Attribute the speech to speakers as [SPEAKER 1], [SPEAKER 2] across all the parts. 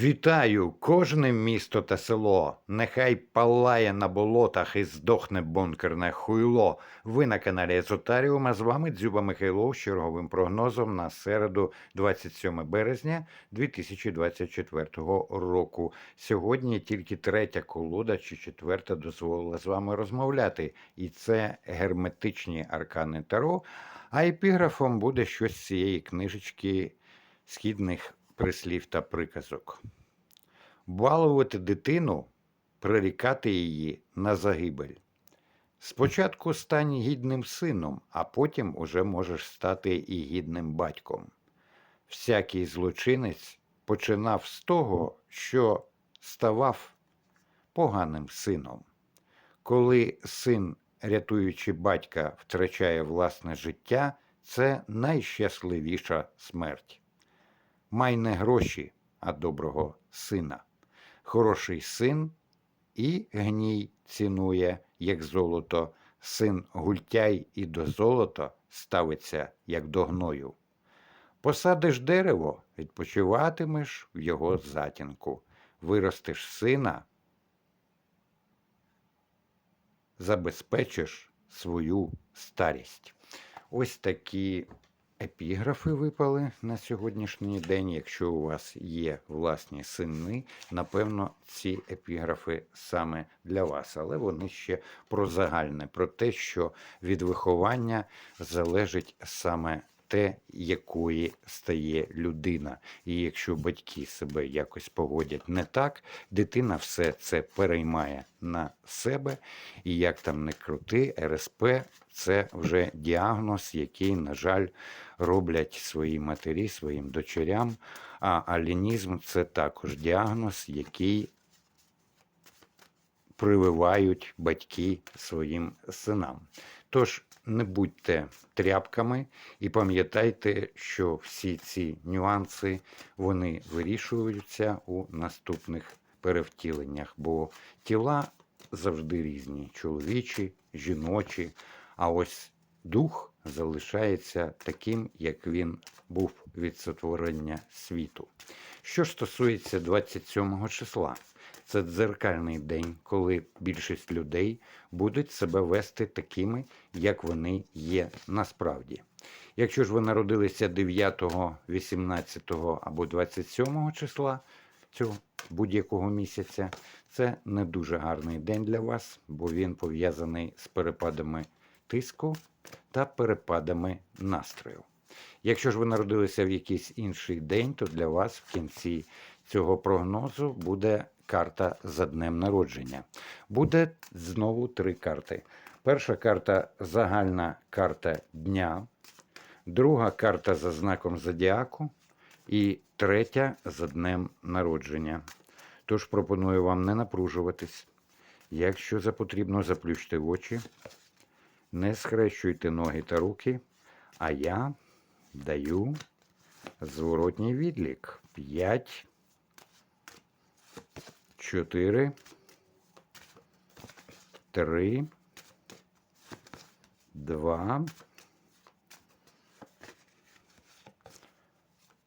[SPEAKER 1] Вітаю кожне місто та село. Нехай палає на болотах і здохне бункерне хуйло. Ви на каналі Езотаріум, а з вами Дзюба Михайлов з черговим прогнозом на середу, 27 березня 2024 року. Сьогодні тільки третя колода чи четверта дозволила з вами розмовляти, і це герметичні аркани Таро. А епіграфом буде щось з цієї книжечки східних прислів та приказок. Балувати дитину, прирікати її на загибель. Спочатку стань гідним сином, а потім уже можеш стати і гідним батьком. Всякий злочинець починав з того, що ставав поганим сином. Коли син, рятуючи батька, втрачає власне життя, це найщасливіша смерть. Май не гроші, а доброго сина. Хороший син і гній цінує, як золото, син гультяй і до золота ставиться, як до гною. Посадиш дерево, відпочиватимеш в його затінку, виростеш сина, забезпечиш свою старість. Ось такі епіграфи випали на сьогоднішній день. Якщо у вас є власні сини, напевно, ці епіграфи саме для вас, але вони ще про загальне, про те, що від виховання залежить саме те, якої стає людина. І якщо батьки себе якось поводять не так, дитина все це переймає на себе. І як там не крути, РСП це вже діагноз, який, на жаль, роблять свої матері, своїм дочерям. А алінізм це також діагноз, який прививають батьки своїм синам. Тож не будьте тряпками і пам'ятайте, що всі ці нюанси вони вирішуються у наступних перевтіленнях, бо тіла завжди різні: чоловічі, жіночі. А ось дух залишається таким, як він був від сотворення світу. Що ж стосується 27 числа, це дзеркальний день, коли більшість людей будуть себе вести такими, як вони є насправді. Якщо ж ви народилися 9, 18 або 27 числа цього будь-якого місяця, це не дуже гарний день для вас, бо він пов'язаний з перепадами тиску та перепадами настрою. Якщо ж ви народилися в якийсь інший день, то для вас в кінці цього прогнозу буде карта за днем народження. Буде знову три карти. Перша карта загальна карта дня, друга карта за знаком зодіаку і третя за днем народження. Тож пропоную вам не напружуватись. Якщо за потрібно, заплющте очі, не схрещуйте ноги та руки, а я даю зворотній відлік. 5, 4, 3, 2,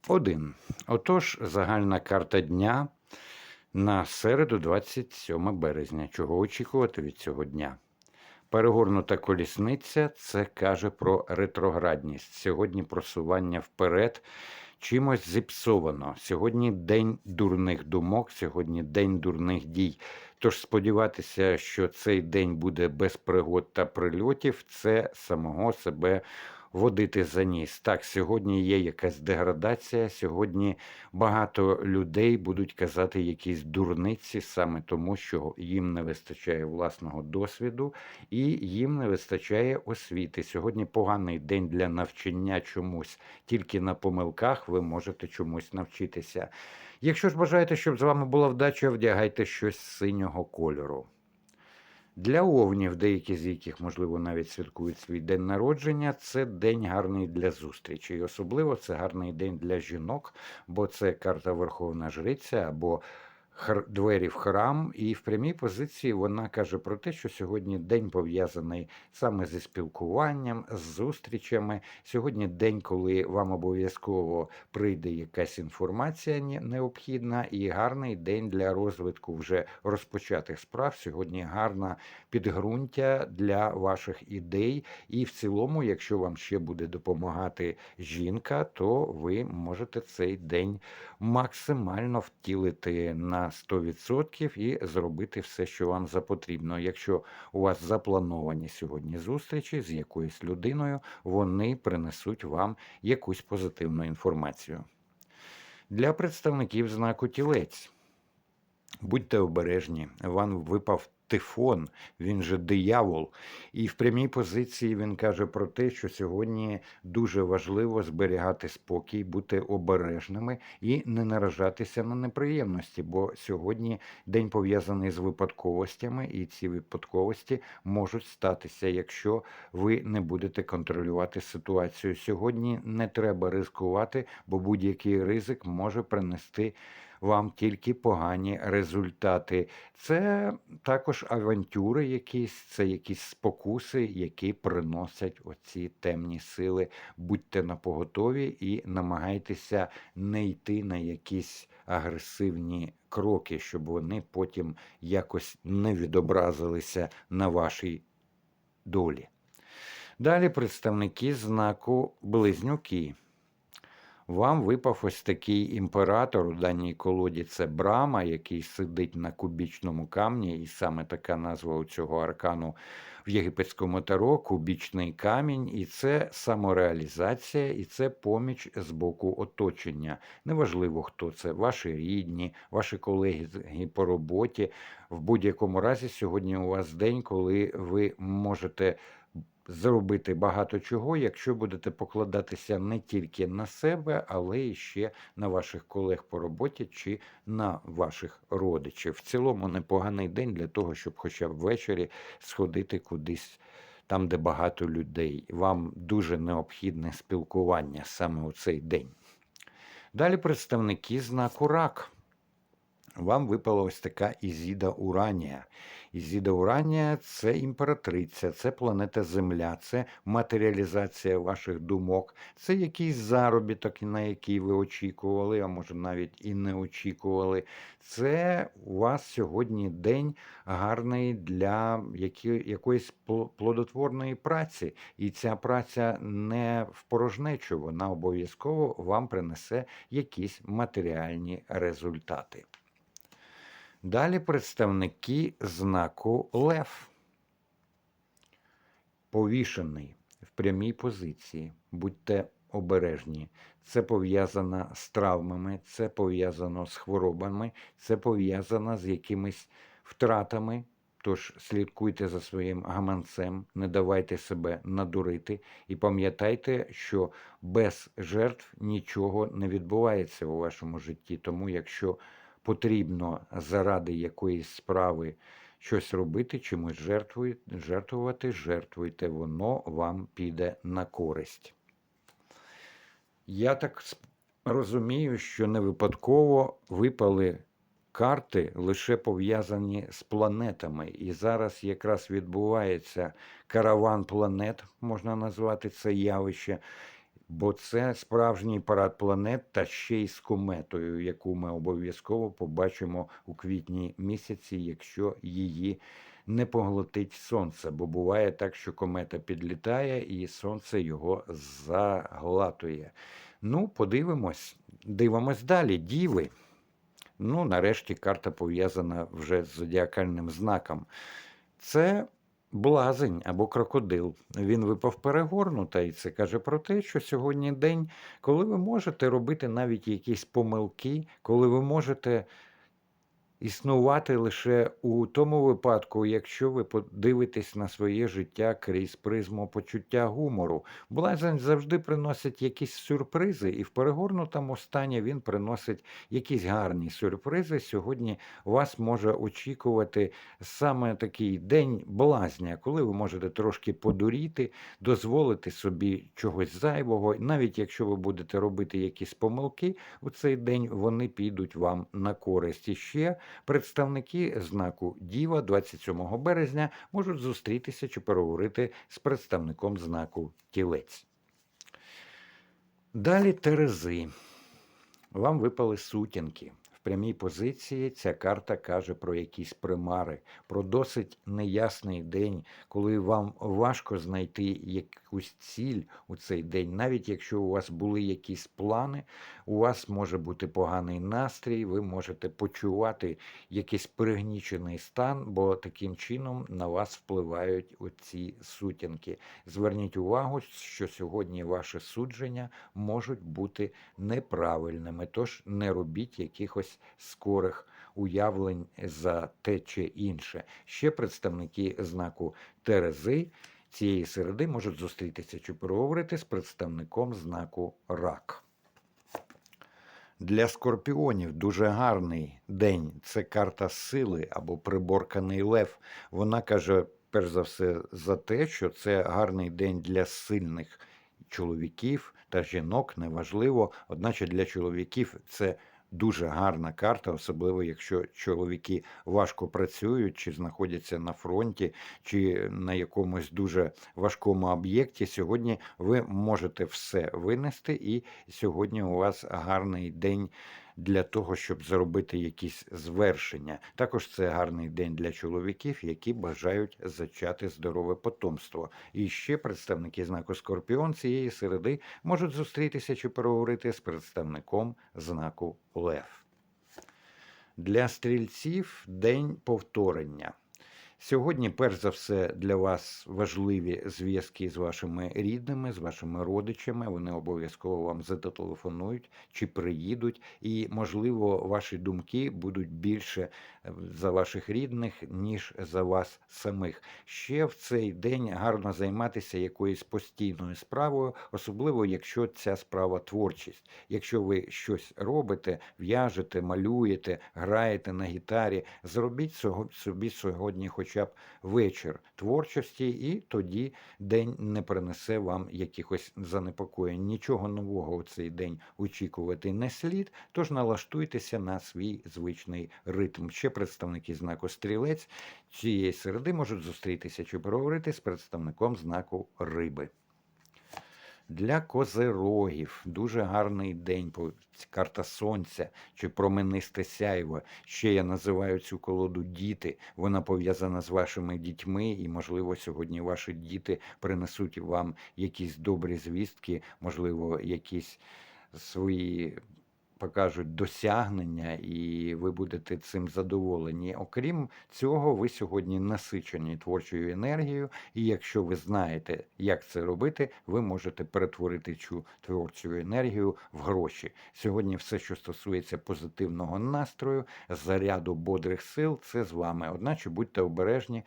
[SPEAKER 1] 1. Отож, загальна карта дня на середу 27 березня. Чого очікувати від цього дня? Перегорнута колісниця це каже про ретроградність. Сьогодні просування вперед чимось зіпсовано. Сьогодні день дурних думок, сьогодні день дурних дій. Тож сподіватися, що цей день буде без пригод та прильотів, це самого себе водити за ніс. Так, сьогодні є якась деградація. Сьогодні багато людей будуть казати якісь дурниці саме тому, що їм не вистачає власного досвіду і їм не вистачає освіти. Сьогодні поганий день для навчання чомусь. Тільки на помилках ви можете чомусь навчитися. Якщо ж бажаєте, щоб з вами була вдача, вдягайте щось синього кольору. Для овнів, деякі з яких, можливо, навіть святкують свій день народження, це день гарний для зустрічі. І особливо це гарний день для жінок, бо це карта Верховна Жриця або двері в храм, і в прямій позиції вона каже про те, що сьогодні день пов'язаний саме зі спілкуванням, з зустрічами. Сьогодні день, коли вам обов'язково прийде якась інформація необхідна, і гарний день для розвитку вже розпочатих справ. Сьогодні гарна підґрунтя для ваших ідей. І в цілому, якщо вам ще буде допомагати жінка, то ви можете цей день максимально втілити на 100% і зробити все, що вам запотрібно. Якщо у вас заплановані сьогодні зустрічі з якоюсь людиною, вони принесуть вам якусь позитивну інформацію. Для представників знаку тілець. Будьте обережні, вам випав тифон, він же диявол. І в прямій позиції він каже про те, що сьогодні дуже важливо зберігати спокій, бути обережними і не наражатися на неприємності, бо сьогодні день пов'язаний з випадковостями, і ці випадковості можуть статися, якщо ви не будете контролювати ситуацію. Сьогодні не треба ризикувати, бо будь-який ризик може принести вам тільки погані результати. Це також авантюри якісь, це якісь спокуси, які приносять оці темні сили. Будьте напоготові і намагайтеся не йти на якісь агресивні кроки, щоб вони потім якось не відобразилися на вашій долі. Далі представники знаку Близнюки. Вам випав ось такий імператор у даній колоді. Це Брама, який сидить на кубічному камні, і саме така назва у цього аркану в єгипетському таро кубічний камінь, і це самореалізація, і це поміч з боку оточення. Неважливо, хто це, ваші рідні, ваші колеги по роботі. В будь-якому разі, сьогодні у вас день, коли ви можете зробити багато чого, якщо будете покладатися не тільки на себе, але і ще на ваших колег по роботі чи на ваших родичів. В цілому непоганий день для того, щоб хоча б ввечері сходити кудись. Там, де багато людей, вам дуже необхідне спілкування саме у цей день. Далі представники знаку рак. Вам випала ось така Ізіда Уранія. Ізіда Уранія це імператриця, це планета Земля, це матеріалізація ваших думок, це якийсь заробіток, на який ви очікували, а може навіть і не очікували. Це у вас сьогодні день гарний для якоїсь пл- плодотворної праці. І ця праця не в порожнечу, вона обов'язково вам принесе якісь матеріальні результати. Далі представники знаку Лев. Повішений в прямій позиції. Будьте обережні. Це пов'язано з травмами, це пов'язано з хворобами, це пов'язано з якимись втратами. Тож слідкуйте за своїм гаманцем, не давайте себе надурити і пам'ятайте, що без жертв нічого не відбувається у вашому житті. Тому, якщо потрібно заради якоїсь справи щось робити, чимось жертвувати, жертвуйте, воно вам піде на користь. Я так розумію, що не випадково випали карти лише пов'язані з планетами. І зараз якраз відбувається караван планет, можна назвати це явище. Бо це справжній парад планет та ще й з кометою, яку ми обов'язково побачимо у квітні місяці, якщо її не поглотить сонце. Бо буває так, що комета підлітає і сонце його заглатує. Ну, подивимось, дивимось далі. Діви. Ну, нарешті карта пов'язана вже з зодіакальним знаком. Це блазень або крокодил. Він випав перегорнута, і це каже про те, що сьогодні день, коли ви можете робити навіть якісь помилки, коли ви можете існувати лише у тому випадку, якщо ви подивитесь на своє життя крізь призму почуття гумору. Блазень завжди приносить якісь сюрпризи, і в перегорнутому стані він приносить якісь гарні сюрпризи. Сьогодні вас може очікувати саме такий день блазня, коли ви можете трошки подуріти, дозволити собі чогось зайвого. Навіть якщо ви будете робити якісь помилки у цей день, вони підуть вам на користь. І ще Представники знаку Діва 27 березня можуть зустрітися чи переговорити з представником знаку Тілець. Далі Терези. Вам випали сутінки. Прямій позиції ця карта каже про якісь примари, про досить неясний день, коли вам важко знайти якусь ціль у цей день. Навіть якщо у вас були якісь плани, у вас може бути поганий настрій, ви можете почувати якийсь пригнічений стан, бо таким чином на вас впливають оці сутінки. Зверніть увагу, що сьогодні ваші судження можуть бути неправильними, тож не робіть якихось скорих уявлень за те чи інше. Ще представники знаку Терези цієї середи можуть зустрітися чи переговорити з представником знаку Рак. Для скорпіонів дуже гарний день. Це карта сили або приборканий лев. Вона каже, перш за все, за те, що це гарний день для сильних чоловіків та жінок, неважливо. Одначе для чоловіків це дуже гарна карта, особливо якщо чоловіки важко працюють, чи знаходяться на фронті, чи на якомусь дуже важкому об'єкті. Сьогодні ви можете все винести, і сьогодні у вас гарний день. Для того щоб зробити якісь звершення, також це гарний день для чоловіків, які бажають зачати здорове потомство. І ще представники знаку Скорпіон цієї середи можуть зустрітися чи переговорити з представником знаку Лев. Для стрільців день повторення. Сьогодні, перш за все, для вас важливі зв'язки з вашими рідними, з вашими родичами. Вони обов'язково вам зателефонують чи приїдуть, і, можливо, ваші думки будуть більше е, за ваших рідних, ніж за вас самих. Ще в цей день гарно займатися якоюсь постійною справою, особливо якщо ця справа творчість. Якщо ви щось робите, в'яжете, малюєте, граєте на гітарі, зробіть собі сьогодні хоча б вечір творчості, і тоді день не принесе вам якихось занепокоєнь. Нічого нового у цей день очікувати не слід, тож налаштуйтеся на свій звичний ритм. Ще представники знаку стрілець цієї середи можуть зустрітися чи переговорити з представником знаку риби. Для козирогів дуже гарний день, карта сонця чи променисте сяйво. Ще я називаю цю колоду діти. Вона пов'язана з вашими дітьми, і, можливо, сьогодні ваші діти принесуть вам якісь добрі звістки, можливо, якісь свої покажуть досягнення, і ви будете цим задоволені. Окрім цього, ви сьогодні насичені творчою енергією, і якщо ви знаєте, як це робити, ви можете перетворити цю творчу енергію в гроші. Сьогодні все, що стосується позитивного настрою, заряду бодрих сил, це з вами. Одначе будьте обережні.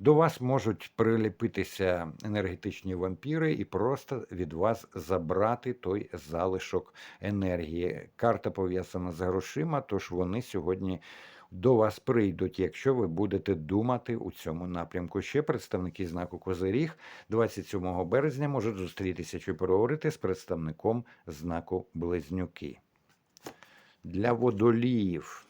[SPEAKER 1] До вас можуть приліпитися енергетичні вампіри і просто від вас забрати той залишок енергії. Карта пов'язана з грошима, тож вони сьогодні до вас прийдуть, якщо ви будете думати у цьому напрямку. Ще представники знаку Козиріг 27 березня можуть зустрітися чи переговорити з представником знаку Близнюки. Для водоліїв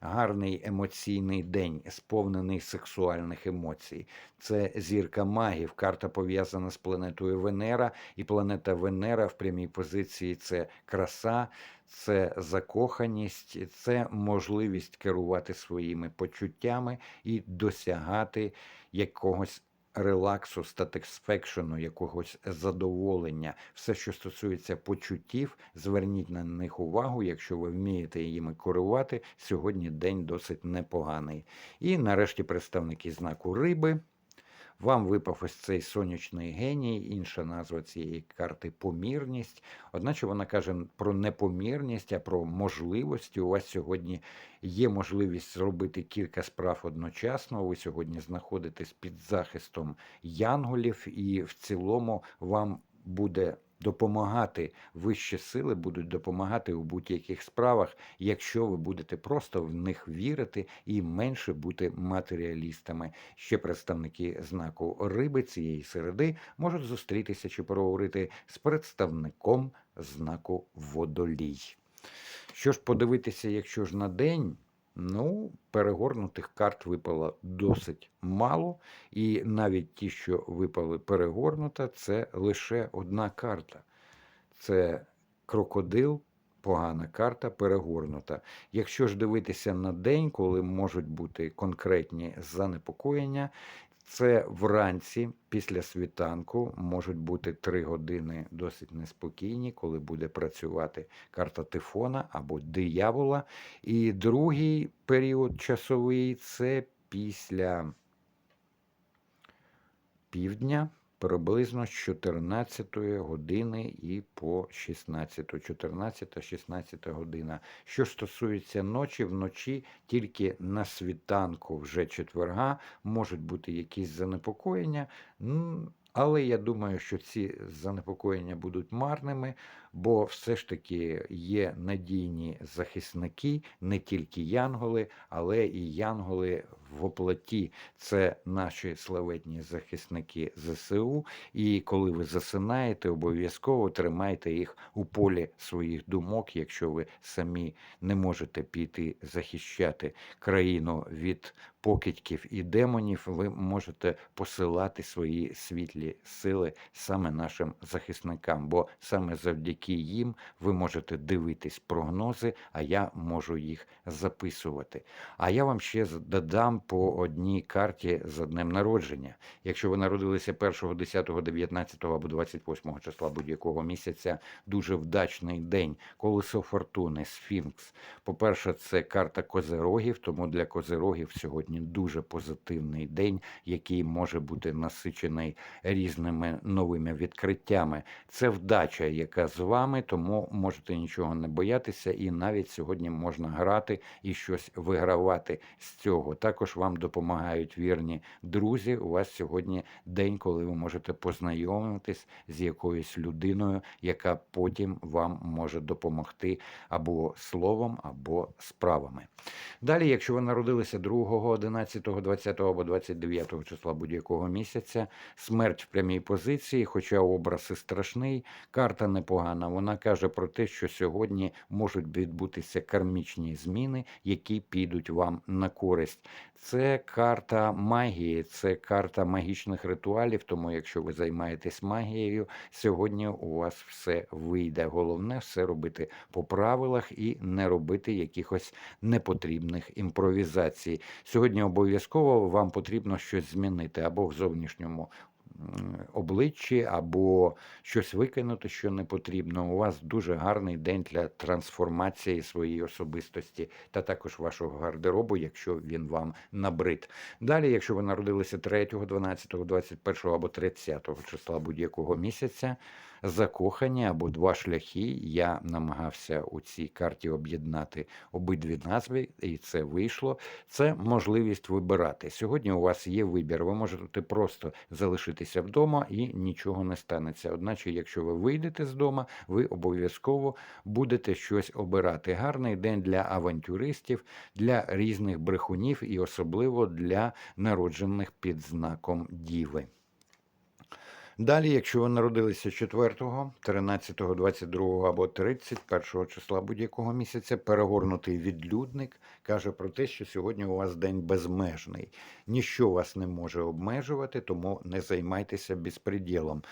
[SPEAKER 1] гарний емоційний день, сповнений сексуальних емоцій. Це зірка магів. Карта пов'язана з планетою Венера, і планета Венера в прямій позиції це краса, це закоханість, це можливість керувати своїми почуттями і досягати якогось. Релаксу, статисфекшену, якогось задоволення, все, що стосується почуттів, зверніть на них увагу, якщо ви вмієте їми керувати. Сьогодні день досить непоганий. І нарешті представники знаку риби. Вам випав ось цей сонячний геній, інша назва цієї карти помірність. Одначе вона каже про непомірність, а про можливості. У вас сьогодні є можливість зробити кілька справ одночасно. Ви сьогодні знаходитесь під захистом янголів, і в цілому вам буде допомагати вищі сили, будуть допомагати у будь-яких справах, якщо ви будете просто в них вірити і менше бути матеріалістами. Ще представники знаку риби цієї середи можуть зустрітися чи переговорити з представником знаку водолій. Що ж подивитися, якщо ж на день, Ну, перегорнутих карт випало досить мало, і навіть ті, що випали перегорнута, це лише одна карта. Це крокодил, погана карта, перегорнута. Якщо ж дивитися на день, коли можуть бути конкретні занепокоєння, це вранці після світанку можуть бути три години досить неспокійні, коли буде працювати карта Тифона або диявола. І другий період часовий це після півдня. Приблизно з 14 години і по 16, 14-16 година. Що стосується ночі, вночі тільки на світанку вже четверга можуть бути якісь занепокоєння. Але я думаю, що ці занепокоєння будуть марними, бо все ж таки є надійні захисники, не тільки янголи, але і янголи в оплаті. Це наші славетні захисники ЗСУ. І коли ви засинаєте, обов'язково тримайте їх у полі своїх думок, якщо ви самі не можете піти захищати країну від покидьків і демонів, ви можете посилати свої світлі сили саме нашим захисникам, бо саме завдяки їм ви можете дивитись прогнози, а я можу їх записувати. А я вам ще додам по одній карті за днем народження. Якщо ви народилися 1, 10, 19 або 28 числа будь-якого місяця, дуже вдачний день. Колесо фортуни, сфінкс. По-перше, це карта козерогів, тому для козерогів сьогодні дуже позитивний день, який може бути насичений різними новими відкриттями. Це вдача, яка з вами, тому можете нічого не боятися, і навіть сьогодні можна грати і щось вигравати з цього. Також вам допомагають вірні друзі. У вас сьогодні день, коли ви можете познайомитись з якоюсь людиною, яка потім вам може допомогти або словом, або справами. Далі, якщо ви народилися 2, 11, 20 або 29 числа будь-якого місяця, смерть в прямій позиції, хоча образ і страшний, карта непогана. Вона каже про те, що сьогодні можуть відбутися кармічні зміни, які підуть вам на користь. Це карта магії, це карта магічних ритуалів. Тому, якщо ви займаєтесь магією, сьогодні у вас все вийде. Головне все робити по правилах і не робити якихось непотрібних імпровізацій. Сьогодні обов'язково вам потрібно щось змінити або в зовнішньому обличчі, або щось викинути, що не потрібно. У вас дуже гарний день для трансформації своєї особистості та також вашого гардеробу, якщо він вам набрид. Далі, якщо ви народилися 3, 12, 21 або 30 числа будь-якого місяця, закохані або два шляхи. Я намагався у цій карті об'єднати обидві назви, і це вийшло. Це можливість вибирати. Сьогодні у вас є вибір. Ви можете просто залишитися вдома і нічого не станеться. Одначе, якщо ви вийдете з дому, ви обов'язково будете щось обирати. Гарний день для авантюристів, для різних брехунів і особливо для народжених під знаком Діви. Далі, якщо ви народилися 4, 13, 22 або 31 числа будь-якого місяця, перегорнутий відлюдник каже про те, що сьогодні у вас день безмежний. Ніщо вас не може обмежувати, тому не займайтеся безпреділом.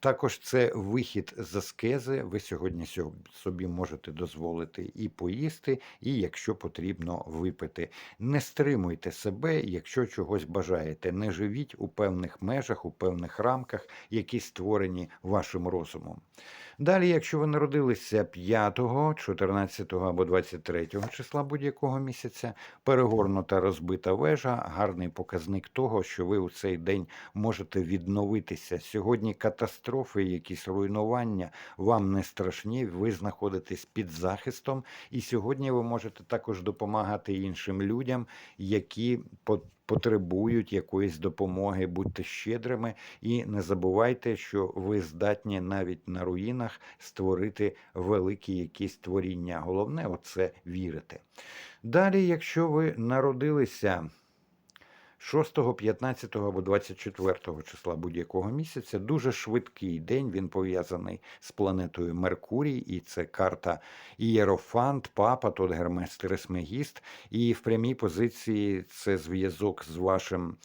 [SPEAKER 1] Також це вихід з аскези. Ви сьогодні сьо- собі можете дозволити і поїсти, і якщо потрібно випити. Не стримуйте себе, якщо чогось бажаєте. Не живіть у певних межах, у певних рамках, які створені вашим розумом. Далі, якщо ви народилися 5, 14 або 23 числа будь-якого місяця, перегорнута розбита вежа, гарний показник того, що ви у цей день можете відновитися. Сьогодні катастрофи, якісь руйнування вам не страшні. Ви знаходитесь під захистом, і сьогодні ви можете також допомагати іншим людям, які потребують якоїсь допомоги. Будьте щедрими і не забувайте, що ви здатні навіть на руїнах створити великі якісь творіння. Головне оце вірити. Далі, якщо ви народилися 6, 15 або 24 числа будь-якого місяця. Дуже швидкий день. Він пов'язаний з планетою Меркурій, і це карта Ієрофант, Папа, тут Гермес Трисмегіст. І в прямій позиції це зв'язок з вашим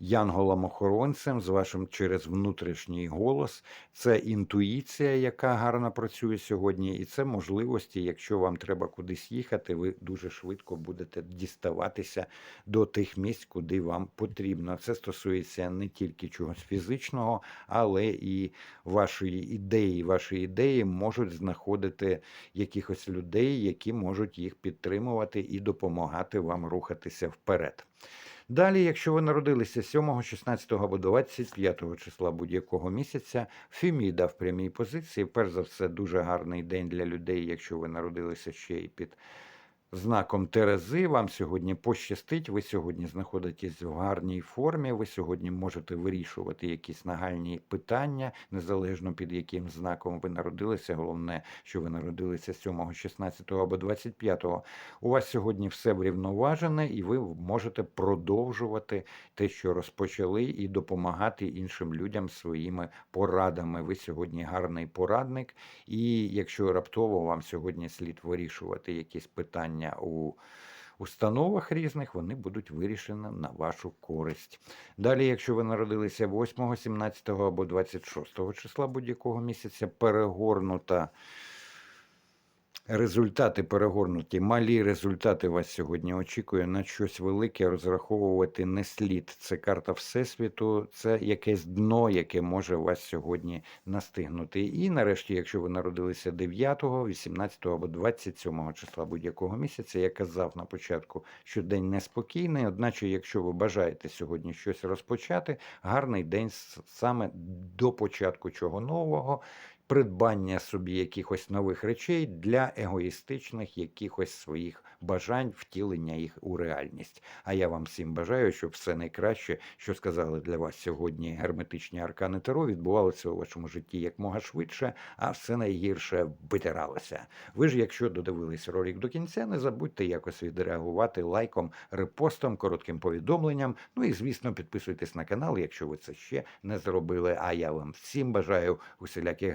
[SPEAKER 1] янголом-охоронцем, з вашим через внутрішній голос. Це інтуїція, яка гарно працює сьогодні, і це можливості, якщо вам треба кудись їхати, ви дуже швидко будете діставатися до тих місць, куди вам потрібно. Це стосується не тільки чогось фізичного, але і вашої ідеї. Ваші ідеї можуть знаходити якихось людей, які можуть їх підтримувати і допомагати вам рухатися вперед. Далі, якщо ви народилися 7, 16 або 25 числа будь-якого місяця, Феміда в прямій позиції, перш за все, дуже гарний день для людей, якщо ви народилися ще й під знаком Терези. Вам сьогодні пощастить, ви сьогодні знаходитесь в гарній формі, ви сьогодні можете вирішувати якісь нагальні питання, незалежно під яким знаком ви народилися. Головне, що ви народилися 7, 16 або 25. У вас сьогодні все врівноважене, і ви можете продовжувати те, що розпочали, і допомагати іншим людям своїми порадами. Ви сьогодні гарний порадник, і якщо раптово вам сьогодні слід вирішувати якісь питання у установах різних, вони будуть вирішені на вашу користь. Далі, якщо ви народилися 8, 17 або 26 числа будь-якого місяця, перегорнута. Результати перегорнуті, малі результати вас сьогодні очікує на щось велике розраховувати не слід. Це карта Всесвіту, це якесь дно, яке може вас сьогодні настигнути. І нарешті, якщо ви народилися 9, 18 або 27 числа будь-якого місяця, я казав на початку, що день неспокійний. Одначе, якщо ви бажаєте сьогодні щось розпочати, гарний день саме до початку чого нового придбання собі якихось нових речей для егоїстичних якихось своїх бажань, втілення їх у реальність. А я вам всім бажаю, щоб все найкраще, що сказали для вас сьогодні герметичні аркани Таро, відбувалося у вашому житті якмога швидше, а все найгірше витиралося. Ви ж, якщо додивились ролик до кінця, не забудьте якось відреагувати лайком, репостом, коротким повідомленням. Ну і звісно, підписуйтесь на канал, якщо ви це ще не зробили. А я вам всім бажаю усіляких